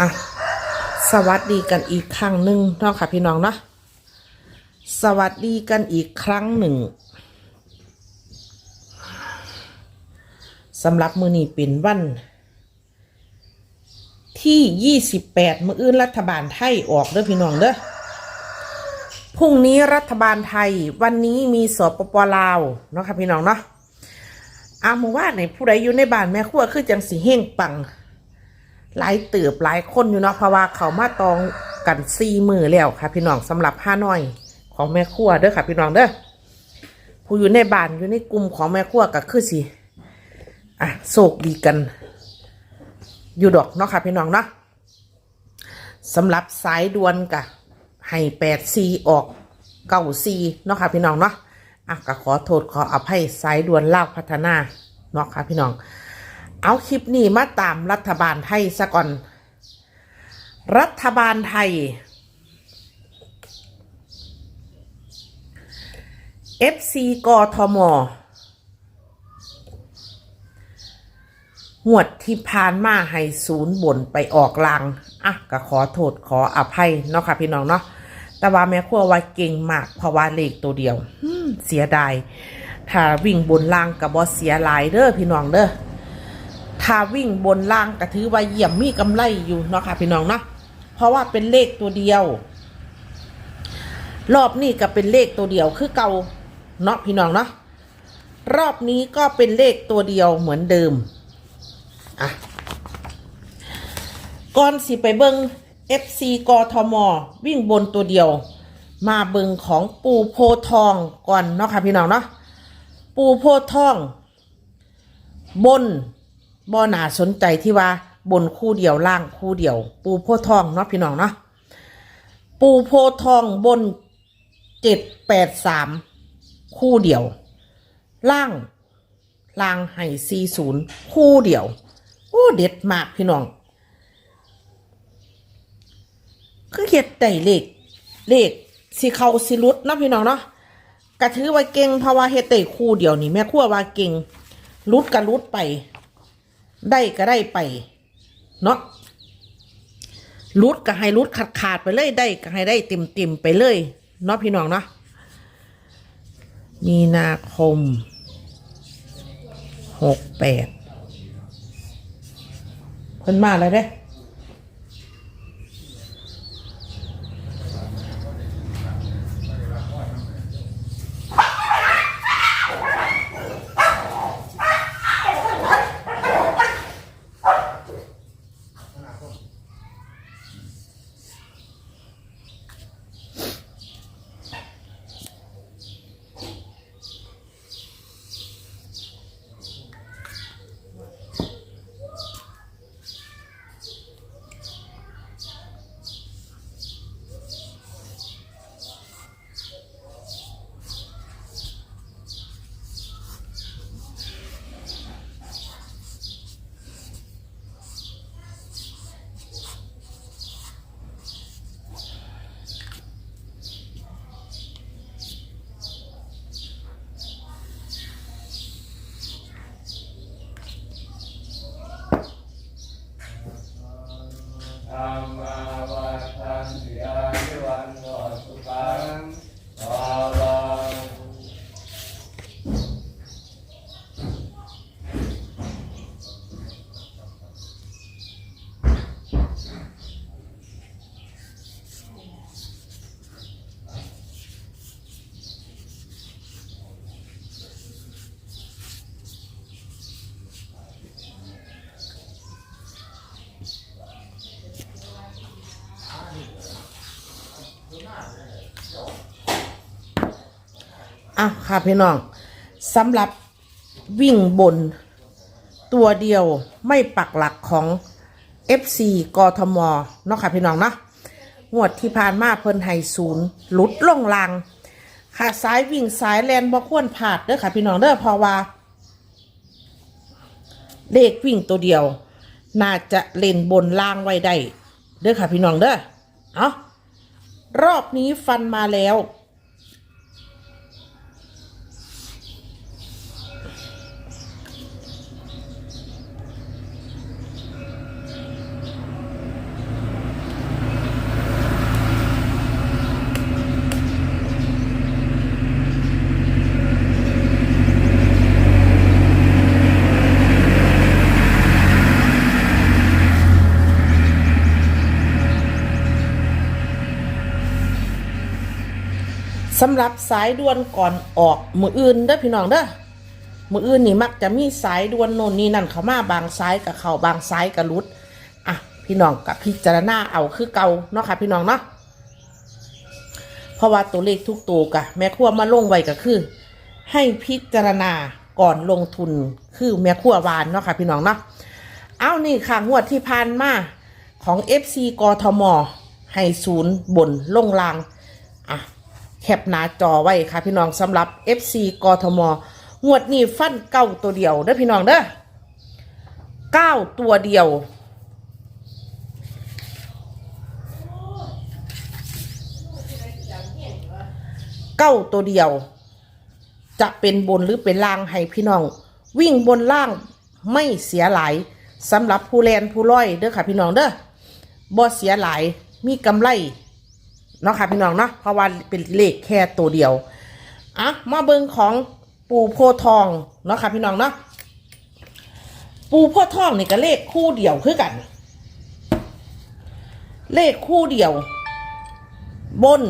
อะ สวัสดีกันอีกครั้งหนึ่งเนาะค่ะพี่น้องเนาะสวัสดีกันอีกครั้งหนึ่งสำหรับมือนี้เป็นวัน ที่ 28 มื้ออื่นรัฐบาลไทยออกเด้อพี่น้องเด้อพรุ่งนี้รัฐบาลไทยวันนี้มีสปปลาวเนาะค่ะพี่น้องเนาะอาหมู่ว่าในผู้ใดอยู่ในบ้านแม่ครัวคือจังสีเฮงปัง หลายเติบหลายคนอยู่เนาะเพราะว่าเขามาตองกันซีมือแล้วค่ะ พี่น้องสำหรับห้าน้อยของแม่ครัวเด้อค่ะ พี่น้องเด้อผู้อยู่ในบ้านอยู่ในกลุ่มของแม่ครัวก็คือสิอะโศกดีกัน อยู่ดอกเนาะค่ะ พี่น้องเนาะสำหรับสายดวนกะให้แปดซีออกเก้าซีเนาะค่ะ พี่น้องเนาะอะก็ขอโทษขออภัยสายดวนเล่าพัฒนาเนาะค่ะ พี่น้อง เอาคลิปนี้มาตามรัฐบาลไทยซะก่อน รัฐบาลไทย FC กทมหวดที่ผ่านมาให้ศูนย์บนไปออกลางอะก็ขอโทษขออภัยเนาะค่ะพี่น้องเนาะแต่ว่าแม่ครัวว่าเก่งมากเพราะว่าเลขตัวเดียวเสียดายถ้าวิ่งบนล่างกับบอเสียหลายเด้อพี่น้องเด้อ ถ้าวิ่งบนล่างก็ถือว่าเยี่ยมมีกำไรอยู่เนาะค่ะพี่น้องเนาะเพราะว่าเป็นเลขตัวเดียว รอบนี้ก็เป็นเลขตัวเดียวคือเก่าเนาะพี่น้องเนาะรอบนี้ก็เป็นเลขตัวเดียวเหมือนเดิมอะก่อนสิไปเบิง FC กทม วิ่งบนตัวเดียว มาเบิงของปูโพทองก่อนเนาะค่ะพี่น้องเนาะปูโพทอง บน บ่น่าสนใจที่ว่าบนคู่เดียวล่างคู่เดียว ปูโพทองเนาะพี่น้องเนาะปูโพทองบนเจ็ดแปดสามคู่เดียว ล่างล่างให้สี่ศูนย์คู่เดียว โอ้เด็ดมากพี่น้องคือเฮ็ดได้เลขเลขสิเขาสิรุดเนาะพี่น้องเนาะกระถือว่าเก่งเพราะว่าเฮ็ดได้คู่เดียวนี่แม่ครัวว่าเก่งรุดก็รุดไป ได้ก็ได้ไป เนาะรุดก็ให้รุดขาดขาดไปเลยได้ก็ให้ได้เต็มเต็มไปเลยเนาะพี่น้องเนาะมีนาคมหกแปดเพิ่นมาแล้วเด้ ธรรมาวัฏันติอายุวันโนสุขังภาลัง อะค่ะพี่น้องสำหรับวิ่งบน ตัวเดียวไม่ปักหลักของ FC กทมเนาะค่ะพี่น้องเนาะงวดที่ผ่านมาเพิ่นให้ศูนย์หลุดลงลาง ค่ะสายวิ่งสายแลนบ่ควรพลาดเด้อค่ะพี่น้องเด้อเพราะว่า เลขวิ่งตัวเดียว น่าจะเล่นบนล่างไว้ได้เด้อค่ะพี่น้องเด้อเอารอบนี้ฟันมาแล้ว สำหรับสายด่วนก่อนออกมืออื่นเด้อพี่น้องเด้อมืออื่นนี่มักจะมีสายด่วนโน่นนี่นั่นเขามาบางซ้ายกับเขาบางซ้ายกับรุดอะพี่น้องกับพิจารณาเอาคือเก่าเนาะค่ะพี่น้องเนาะเพราะว่าตัวเลขทุกตัวกะแม่ครัวมาลงไว้ก็คือ ให้พิจารณาก่อนลงทุนคือแม่ครัววานเนาะค่ะพี่น้องเนาะเอานี่ค่ะงวดที่ผ่านมาของ FC กทมให้ศูนย์บนลงลาง แคปหน้าจอไว้ค่ะพี่น้องสำหรับ FC กทม งวดนี้ฟันเก้าตัวเดียวเด้อพี่น้องเด้อเก้าตัวเดียว เก้าตัวเดียว จะเป็นบนหรือเป็นล่างให้พี่น้อง วิ่งบนล่างไม่เสียหลายสำหรับผู้แลนผู้ร้อยเด้อค่ะพี่น้องเด้อบ่เสียหลายมีกำไร เนาะค่ะพี่น้องเนาะเพราะว่าเป็นเลขแค่ตัวเดียวอะมาเบิงของปูโพทองเนาะค่ะพี่น้องเนาะปูโพทองนี่ก็เลขคู่เดียวคือกัน เลขคู่เดียว บน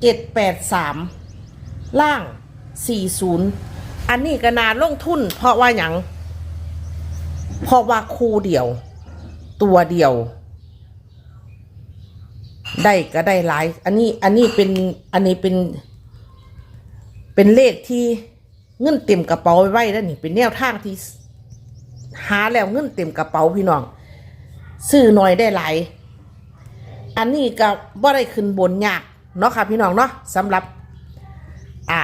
เจ็ดแปดสามล่างสี่ศูนย์อันนี้ก็นาลงทุน เพราะว่าอย่างเพราะว่าคู่เดียว ตัวเดียว ได้ก็ได้หลาย อันนี้อันนี้เป็นอันนี้เป็น เป็นเลขที่เงินเต็มกระเป๋าไว้แล้วนี่เป็นแนวทางที่หาแล้วเงินเต็มกระเป๋าพี่น้องซื้อหน่อยได้หลาย อันนี้ก็บ่ได้ขึ้นบนยากเนาะค่ะพี่น้องเนาะสำหรับ อ่า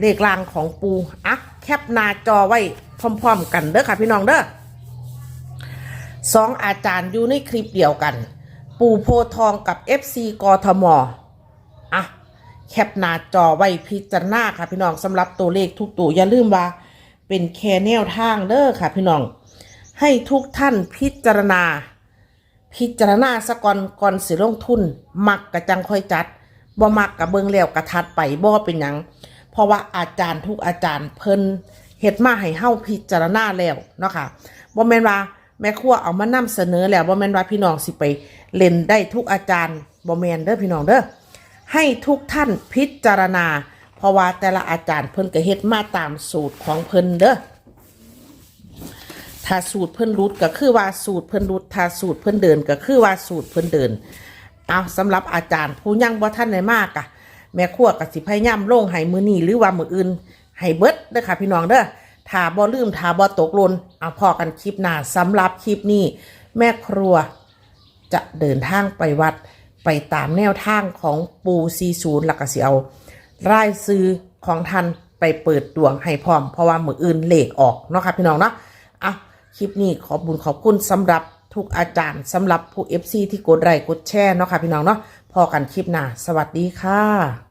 เลขรางของปูอะแคปหน้าจอไว้พร้อม ๆ กันเด้อค่ะพี่น้องเด้อสองอาจารย์อยู่ในคลิปเดียวกัน ปู่โพทองกับ FC กทมอะ แคปหน้าจอไว้พิจารณาค่ะพี่น้องสำหรับตัวเลขทุกตัวอย่าลืมว่า เป็นแค่แนวทางเด้อค่ะพี่น้อง ให้ทุกท่านพิจารณา พิจารณาสะก่อนก่อนสิลงทุน มักกระจังค่อยจัดบ่มักกะเบิงแล้วกระทัดไปบ่เป็นหยังเพราะว่าอาจารย์ทุกอาจารย์เพิ่นเฮ็ดมาให้เฮาพิจารณาแล้วเนาะค่ะบ่แม่นว่าแม่ครัวเอามานำเสนอแล้วบ่แม่นว่าพี่น้องสิไป เล่นได้ทุกอาจารย์บ่แมนเด้อพี่น้องเด้อให้ทุกท่านพิจารณา เพราะว่าแต่ละอาจารย์เพิ่นก็เฮ็ดมาตามสูตรของเพิ่นเด้อถ้าสูตรเพิ่นรุดก็คือว่าสูตรเพิ่นรุดถ้าสูตรเพิ่นเดินก็คือว่าสูตรเพิ่นเดินเอาสำหรับอาจารย์ผู้ยังบ่ท่านได้มากอะแม่ครัวก็สิพยายามลงให้มือนีหรือว่ามืออื่นให้เบิดเด้อค่ะพี่น้องเด้อถ้าบ่ลืมถ้าบ่ตกหล่นเอาพอกันคลิปหน้าสำหรับคลิปนี้ แม่ครัว จะเดินทางไปวัดไปตามแนวทางของปูซีซูนหลักเสิเอารายซื้อของท่านไปเปิดดวงให้พร้อม เพราะว่ามืออื่นเลขออกเนาะค่ะพี่น้องเนาะอะคลิปนี้ขอบุญขอบคุณสำหรับทุกอาจารย์สำหรับผู้เอฟซีที่กดไลค์กดแชร์เนาะค่ะพี่น้องเนาะพอกันคลิปหน้าสวัสดีค่ะ